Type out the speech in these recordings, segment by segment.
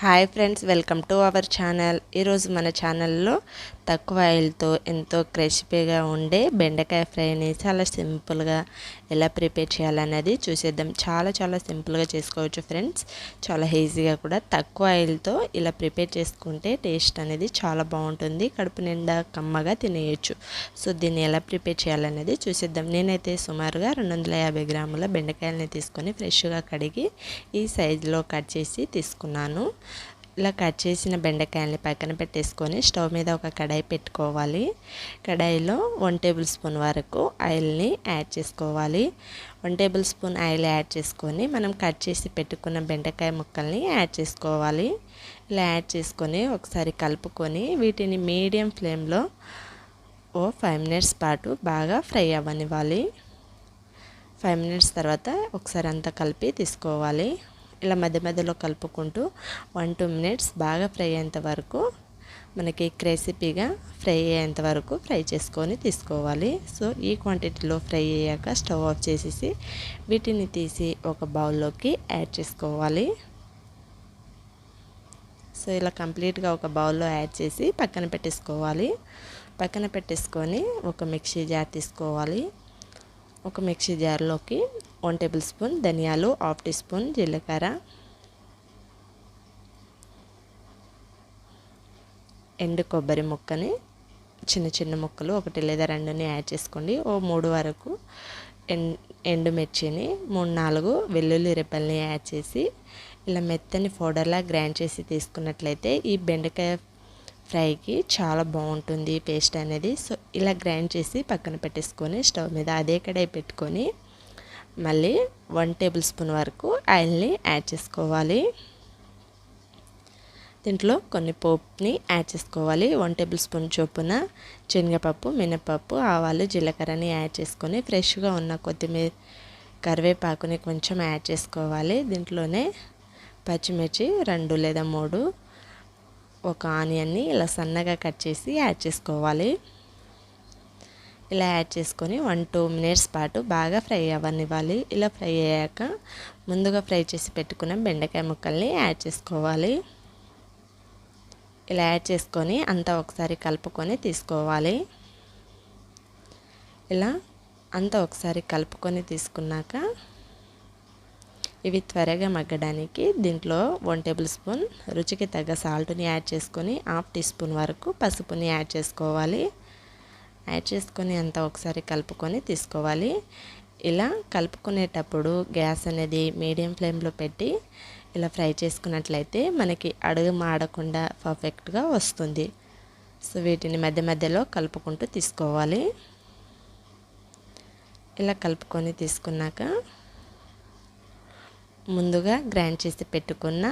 Hi friends welcome to our channel. ఈరోజు మన ఛానల్లో తక్కువ ఆయిల్తో ఎంతో క్రిస్పీగా ఉండే బెండకాయ ఫ్రైని చాలా సింపుల్గా ఎలా ప్రిపేర్ చేయాలనేది చూసేద్దాం. చాలా చాలా సింపుల్గా చేసుకోవచ్చు ఫ్రెండ్స్. చాలా ఈజీగా కూడా. తక్కువ ఆయిల్తో ఇలా ప్రిపేర్ చేసుకుంటే టేస్ట్ అనేది చాలా బాగుంటుంది. కడుపు నిండా కమ్మగా తినేయచ్చు. సో దీన్ని ఎలా ప్రిపేర్ చేయాలనేది చూసేద్దాం. నేనైతే సుమారుగా రెండు వందల యాభై గ్రాముల బెండకాయలని తీసుకొని ఫ్రెష్గా కడిగి ఈ సైజులో కట్ చేసి తీసుకున్నాను. ఇలా కట్ చేసిన బెండకాయల్ని పక్కన పెట్టేసుకొని స్టవ్ మీద ఒక కడాయి పెట్టుకోవాలి. కడాయిలో వన్ టేబుల్ స్పూన్ వరకు ఆయిల్ని యాడ్ చేసుకోవాలి. One tablespoon oil add చేసుకొని మనం కట్ చేసి పెట్టుకున్న బెండకాయ ముక్కల్ని యాడ్ చేసుకోవాలి. ఇలా యాడ్ చేసుకొని ఒకసారి కలుపుకొని వీటిని మీడియం ఫ్లేమ్లో ఓ ఫైవ్ మినిట్స్ పాటు బాగా ఫ్రై అవ్వనివ్వాలి. ఫైవ్ మినిట్స్ తర్వాత ఒకసారి అంతా కలిపి తీసుకోవాలి. ఇలా మధ్య మధ్యలో కలుపుకుంటూ వన్ టూ మినిట్స్ బాగా ఫ్రై అయ్యేంత వరకు మనకి క్రెసిపీగా ఫ్రై అయ్యేంత వరకు ఫ్రై చేసుకొని తీసుకోవాలి. సో ఈ క్వాంటిటీలో ఫ్రై అయ్యాక స్టవ్ ఆఫ్ చేసేసి వీటిని తీసి ఒక బౌల్లోకి యాడ్ చేసుకోవాలి. సో ఇలా కంప్లీట్గా ఒక బౌల్లో యాడ్ చేసి పక్కన పెట్టేసుకోవాలి. పక్కన పెట్టేసుకొని ఒక మిక్సీ జార్ తీసుకోవాలి. ఒక మిక్సీ జార్లోకి వన్ టేబుల్ స్పూన్ ధనియాలు హాఫ్ టీ స్పూన్ జీలకర్ర. ఎండు కొబ్బరి ముక్కని చిన్న చిన్న ముక్కలు ఒకటి లేదా రెండుని యాడ్ చేసుకోండి. ఓ మూడు వరకు ఎండు ఎండుమిర్చిని మూడు నాలుగు వెల్లుల్లి రెప్పల్ని యాడ్ చేసి ఇలా మెత్తని పౌడర్లా గ్రైండ్ చేసి తీసుకున్నట్లయితే ఈ బెండకాయ ఫ్రైకి చాలా బాగుంటుంది పేస్ట్ అనేది. సో ఇలా గ్రైండ్ చేసి పక్కన పెట్టేసుకొని స్టవ్ మీద అదే కడాయి పెట్టుకొని మళ్ళీ వన్ టేబుల్ స్పూన్ వరకు ఆయిల్ని యాడ్ చేసుకోవాలి. దీంట్లో కొన్ని పోపుని యాడ్ చేసుకోవాలి. వన్ టేబుల్ స్పూన్ చొప్పున శనగపప్పు మినపప్పు ఆవాలు జీలకర్రని యాడ్ చేసుకొని ఫ్రెష్గా ఉన్న కొత్తిమీర కరివేపాకుని కొంచెం యాడ్ చేసుకోవాలి. దీంట్లోనే పచ్చిమిర్చి రెండు లేదా మూడు ఒక ఆనియన్ని ఇలా సన్నగా కట్ చేసి యాడ్ చేసుకోవాలి. ఇలా యాడ్ చేసుకొని వన్ టూ మినిట్స్ పాటు బాగా ఫ్రై అవ్వనివ్వాలి. ఇలా ఫ్రై అయ్యాక ముందుగా ఫ్రై చేసి పెట్టుకున్న బెండకాయ ముక్కల్ని యాడ్ చేసుకోవాలి. ఇలా యాడ్ చేసుకొని అంతా ఒకసారి కలుపుకొని తీసుకోవాలి. ఇలా అంతా ఒకసారి కలుపుకొని తీసుకున్నాక ఇవి త్వరగా మగ్గడానికి దీంట్లో వన్ టేబుల్ స్పూన్ రుచికి తగ్గ సాల్ట్ని యాడ్ చేసుకొని హాఫ్ టీ స్పూన్ వరకు పసుపుని యాడ్ చేసుకోవాలి. యాడ్ చేసుకొని అంతా ఒకసారి కలుపుకొని తీసుకోవాలి. ఇలా కలుపుకునేటప్పుడు గ్యాస్ అనేది మీడియం ఫ్లేమ్లో పెట్టి ఇలా ఫ్రై చేసుకున్నట్లయితే మనకి అడుగు మాడకుండా పర్ఫెక్ట్గా వస్తుంది. సో వీటిని మధ్య మధ్యలో కలుపుకుంటూ తీసుకోవాలి. ఇలా కలుపుకొని తీసుకున్నాక ముందుగా గ్రైండ్ చేసి పెట్టుకున్న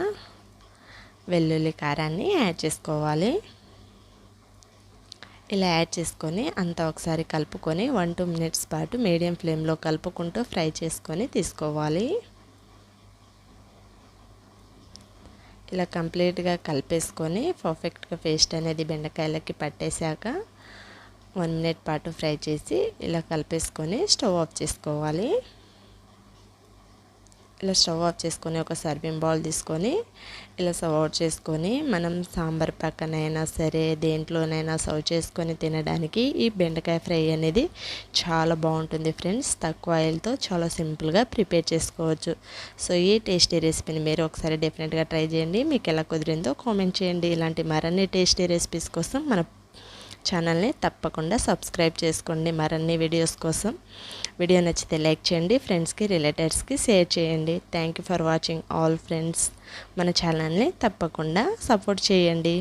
వెల్లుల్లి కారాన్ని యాడ్ చేసుకోవాలి. ఇలా యాడ్ చేసుకొని అంతా ఒకసారి కలుపుకొని వన్ టూ మినిట్స్ పాటు మీడియం ఫ్లేమ్లో కలుపుకుంటూ ఫ్రై చేసుకొని తీసుకోవాలి. ఇలా కంప్లీట్గా కలిపేసుకొని పర్ఫెక్ట్గా పేస్ట్ అనేది బెండకాయలకి పట్టేశాక వన్ మినిట్ పాటు ఫ్రై చేసి ఇలా కలిపేసుకొని స్టవ్ ఆఫ్ చేసుకోవాలి. ఇలా స్టవ్ ఆఫ్ చేసుకొని ఒక సర్వింగ్ బౌల్ తీసుకొని ఇలా సర్వ్ అవుట్ చేసుకొని మనం సాంబార్ పక్కనైనా సరే దేంట్లోనైనా సర్వ్ చేసుకొని తినడానికి ఈ బెండకాయ ఫ్రై అనేది చాలా బాగుంటుంది ఫ్రెండ్స్. తక్కువ ఆయిల్తో చాలా సింపుల్గా ప్రిపేర్ చేసుకోవచ్చు. సో ఈ టేస్టీ రెసిపీని మీరు ఒకసారి డెఫినెట్గా ట్రై చేయండి. మీకు ఎలా కుదిరిందో కామెంట్ చేయండి. ఇలాంటి మరిన్ని టేస్టీ రెసిపీస్ కోసం మన ఛానల్ని తప్పకుండా సబ్స్క్రైబ్ చేసుకోండి మరిన్ని వీడియోస్ కోసం. వీడియో నచ్చితే లైక్ చేయండి ఫ్రెండ్స్కి రిలేటివ్స్కి షేర్ చేయండి. Thank you for watching all friends మన ఛానల్ని తప్పకుండా సపోర్ట్ చేయండి.